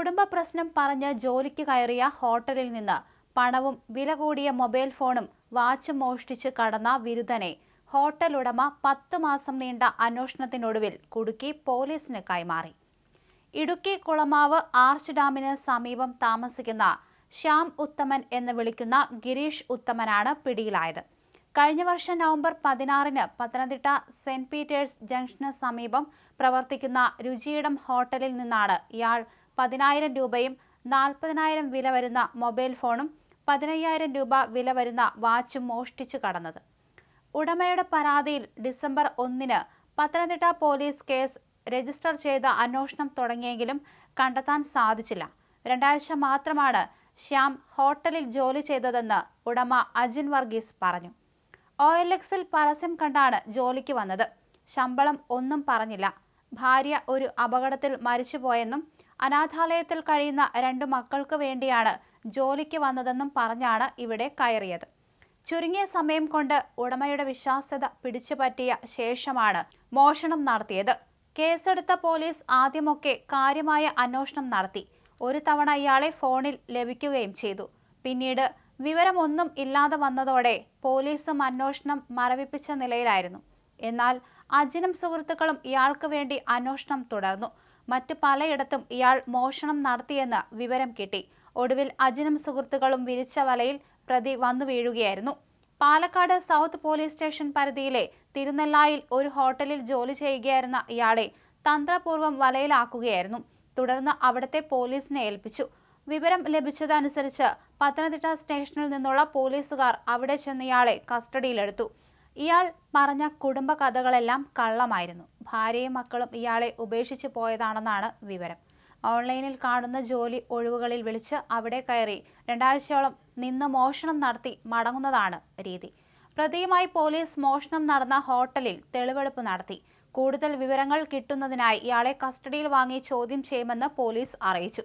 കുടുംബ പ്രശ്നം പറഞ്ഞ് ജോലിക്ക് കയറിയ ഹോട്ടലിൽ നിന്ന് പണവും വില കൂടിയ മൊബൈൽ ഫോണും വാച്ചും മോഷ്ടിച്ച് കടന്ന വിരുദ്ധനെ. ഹോട്ടൽ ഉടമ പത്ത് മാസം നീണ്ട അന്വേഷണത്തിനൊടുവിൽ കുടുക്കി പോലീസിന് കൈമാറി. ഇടുക്കി കുളമാവ് ആർച്ച് ഡാമിന് സമീപം താമസിക്കുന്ന ശ്യാം ഉത്തമൻ എന്ന് വിളിക്കുന്ന ഗിരീഷ് ഉത്തമനാണ് പിടിയിലായത്. കഴിഞ്ഞ വർഷം നവംബർ പതിനാറിന് പത്തനംതിട്ട സെന്റ് പീറ്റേഴ്സ് ജംഗ്ഷന് സമീപം പ്രവർത്തിക്കുന്ന രുചിയിടം ഹോട്ടലിൽ നിന്നാണ് ഇയാൾ പതിനായിരം രൂപയും നാൽപ്പതിനായിരം വില വരുന്ന മൊബൈൽ ഫോണും പതിനയ്യായിരം രൂപ വില വരുന്ന വാച്ചും മോഷ്ടിച്ചു കടന്നത്. ഉടമയുടെ പരാതിയിൽ ഡിസംബർ ഒന്നിന് പത്തനംതിട്ട പോലീസ് കേസ് രജിസ്റ്റർ ചെയ്ത അന്വേഷണം തുടങ്ങിയെങ്കിലും കണ്ടെത്താൻ സാധിച്ചില്ല. രണ്ടാഴ്ച മാത്രമാണ് ശ്യാം ഹോട്ടലിൽ ജോലി ചെയ്തതെന്ന് ഉടമ അജിൻ വർഗീസ് പറഞ്ഞു. ഒ എൽ എക്സിൽ പരസ്യം കണ്ടാണ് ജോലിക്ക് വന്നത്. ശമ്പളം ഒന്നും പറഞ്ഞില്ല. ഭാര്യ ഒരു അപകടത്തിൽ മരിച്ചുപോയെന്നും അനാഥാലയത്തിൽ കഴിയുന്ന രണ്ട് മക്കൾക്ക് വേണ്ടിയാണ് ജോലിക്ക് വന്നതെന്നും പറഞ്ഞാണ് ഇവിടെ കയറിയത്. ചുരുങ്ങിയ സമയം കൊണ്ട് ഉടമയുടെ വിശ്വാസ്യത പിടിച്ചുപറ്റിയ ശേഷമാണ് മോഷണം നടത്തിയത്. കേസെടുത്ത പോലീസ് ആദ്യമൊക്കെ കാര്യമായ അന്വേഷണം നടത്തി. ഒരു തവണ ഇയാളെ ഫോണിൽ ലഭിക്കുകയും ചെയ്തു. പിന്നീട് വിവരമൊന്നും ഇല്ലാതെ വന്നതോടെ പോലീസും അന്വേഷണം മരവിപ്പിച്ച നിലയിലായിരുന്നു. എന്നാൽ അജിനും സുഹൃത്തുക്കളും ഇയാൾക്ക് വേണ്ടി അന്വേഷണം തുടർന്നു. മറ്റു പലയിടത്തും ഇയാൾ മോഷണം നടത്തിയെന്ന് വിവരം കിട്ടി. ഒടുവിൽ അജിനും സുഹൃത്തുക്കളും വിരിച്ച വലയിൽ പ്രതി വന്നു വീഴുകയായിരുന്നു. പാലക്കാട് സൗത്ത് പോലീസ് സ്റ്റേഷൻ പരിധിയിലെ തിരുനെല്ലായിൽ ഒരു ഹോട്ടലിൽ ജോലി ചെയ്യുകയായിരുന്ന ഇയാളെ തന്ത്രപൂർവം വലയിലാക്കുകയായിരുന്നു. തുടർന്ന് അവിടുത്തെ പോലീസിനെ ഏൽപ്പിച്ചു. വിവരം ലഭിച്ചതനുസരിച്ച് പത്തനംതിട്ട സ്റ്റേഷനിൽ നിന്നുള്ള പോലീസുകാർ അവിടെ ചെന്നയാളെ കസ്റ്റഡിയിലെടുത്തു. ഇയാൾ പറഞ്ഞ കുടുംബ കഥകളെല്ലാം കള്ളമായിരുന്നു. ഭാര്യയും മക്കളും ഇയാളെ ഉപേക്ഷിച്ച് പോയതാണെന്നാണ് വിവരം. ഓൺലൈനിൽ കാണുന്ന ജോലി ഒഴിവുകളിൽ വിളിച്ച് അവിടെ കയറി രണ്ടാഴ്ചയോളം നിന്ന് മോഷണം നടത്തി മടങ്ങുന്നതാണ് രീതി. പ്രതിയുമായി പോലീസ് മോഷണം നടന്ന ഹോട്ടലിൽ തെളിവെടുപ്പ് നടത്തി. കൂടുതൽ വിവരങ്ങൾ കിട്ടുന്നതിനായി ഇയാളെ കസ്റ്റഡിയിൽ വാങ്ങി ചോദ്യം ചെയ്യുമെന്ന് പോലീസ് അറിയിച്ചു.